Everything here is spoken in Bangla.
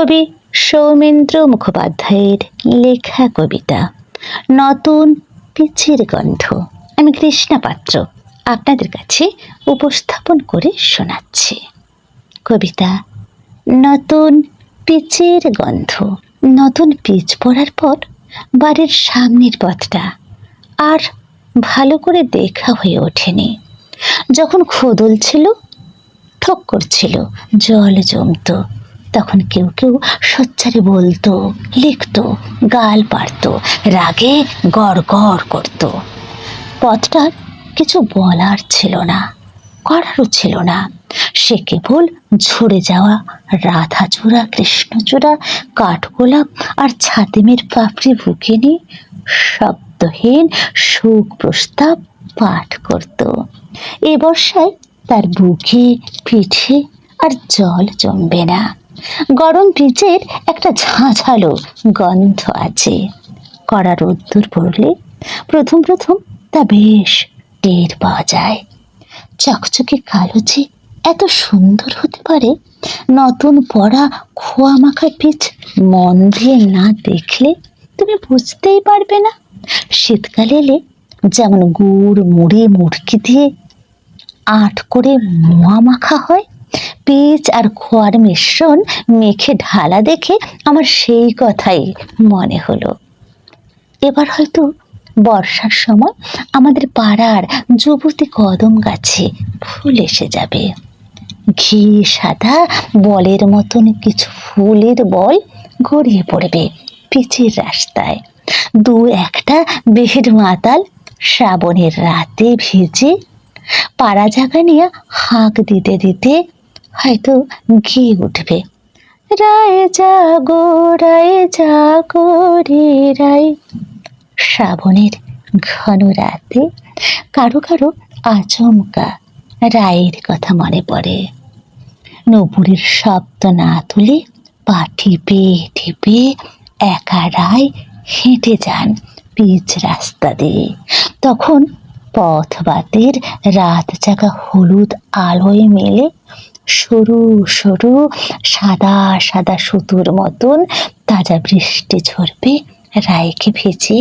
কবি সৌমেন্দ্র মুখোপাধ্যায়ের লেখা কবিতা, নতুন পিচের গন্ধ। আমি কৃষ্ণা পাত্র আপনাদের কাছে উপস্থাপন করে শোনাচ্ছি। কবিতা, নতুন পিচের গন্ধ। নতুন পিচ পড়ার পর বাড়ির সামনের পথটা আর ভালো করে দেখা হয়ে ওঠেনি। যখন খোদল ছিল ঠক করছিল জল জমতো। তখন কেউ কেউ সোচ্চারে বলতো, লিখতো, গাল পারতো রাগে গড় গড় করতো। পথটার কিছু বলার ছিল না, করারও ছিল না। সে কেবল ঝরে যাওয়া রাধাচূড়া, কৃষ্ণচূড়া, কাঠগোলাপ আর ছাতিমের পাপড়ি বুকে নিয়ে শব্দহীন সুখ প্রস্তাব পাঠ করত। এ বর্ষায় তার বুকে পিঠে আর জল জমবে না। গরম বীজের একটা ঝাঁঝালো গন্ধ আছে। কড়া রোদ্দুর পড়লে প্রথম প্রথম তা বেশ টের পাওয়া যায়। চকচকে কালো যে এত সুন্দর হতে পারে, নতুন পড়া খোয়া মাখা পিচ মন দিয়ে না দেখলে তুমি বুঝতেই পারবে না। শীতকালে এলে যেমন গুড়, মুড়ি, মুড়কি দিয়ে আট করে মোয়া মাখা হয় পিচ আর খোয়ার মিশ্রণ মেখে ঢালা দেখে আমার সেই কথাই মনে হলো। এবার হয়তো বর্ষার সময় আমাদের পাড়ার যুবতী কদম গাছে ফুল এসে যাবে। ঘি, সাদা, বলের মতন কিছু ফুলের বল গড়িয়ে পড়বে পিচের রাস্তায়। দু একটা বেহের মাতাল শ্রাবণের রাতে ভিজে পাড়া জাগা নিয়ে হাঁক দিতে দিতে হয়তো গিয়ে উঠবে। রায় জাগো রায় জাগো রে রায়। শ্রাবণের ঘন রাতে কারও কারও আচমকা রায়ের কথা মনে পড়ে। নপুরের শব্দ না তুলে পা টিপে টিপে একা রায় হেঁটে যান পিচ রাস্তা দিয়ে। তখন পথবাতের রাত জাগা হলুদ আলোয় মেলে সরু সরু সাদা সাদা সুতোর মতন তাজা বৃষ্টি ঝরবে রায়কে ভেজে